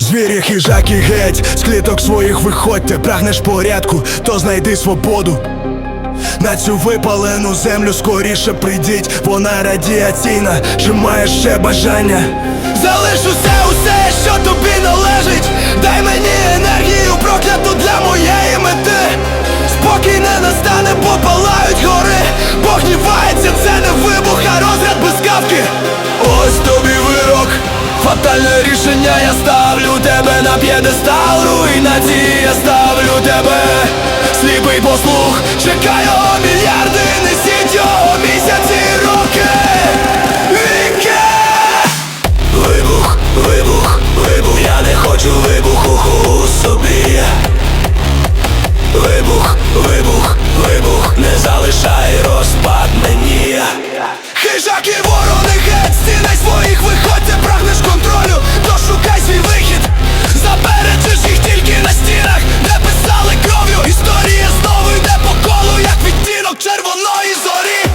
Звірі, хижаки геть, з кліток своїх виходьте, прагнеш порядку, то знайди свободу. На цю випалену землю скоріше прийдіть, вона радіаційна, чи маєш ще бажання? Залиш усе, усе, що тобі належить, дай мені енергію, прокляту для моєї фатальне рішення, я ставлю тебе на п'єдестал руйнації, я ставлю тебе, сліпий послух, чекаю мільярди, несіть його місяці, роки, віки. Вибух, вибух, вибух, я не хочу вибуху у собі. Вибух, вибух, вибух, не залишай розпад мені. Хижаки ворони геть, виходця, прагнеш то шукай свій вихід. забережеш їх тільки на стінах, де писали кров'ю. Історія знову йде по колу, як відтінок червоної зорі.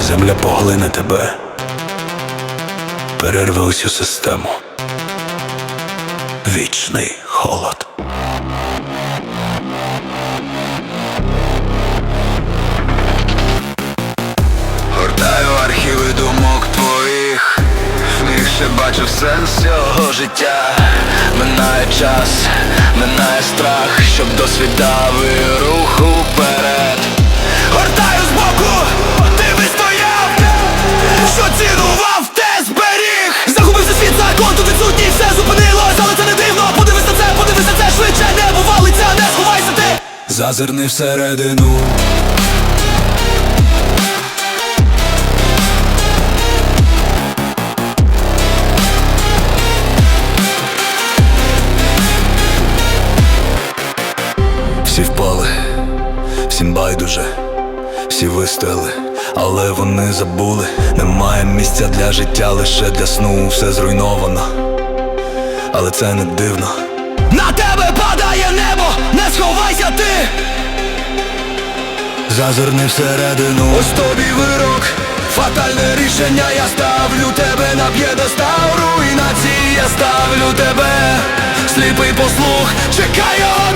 Земля поглине тебе, перерве усю систему. Вічний холод. Бачив сенс цього життя Минає час, минає страх, щоб досвідав і рух уперед Гортаю збоку, ти вистояв, що цінував, те зберіг. Загубився світ закон, тут відсутній, все зупинилось, але це не дивно. Подивись на це, подивись на це, швидше небо валиться, не сховайся ти. Зазирни всередину. Всі впали, всім байдуже, всі вистояли, але вони забули, немає місця для життя, лише для сну. Все зруйновано. Але це не дивно. На тебе падає небо, не сховайся ти! Зазирни всередину, ось тобі вирок, фатальне рішення, я ставлю тебе на п'єдестал. Руйнації, я ставлю тебе, сліпий послух, чекай його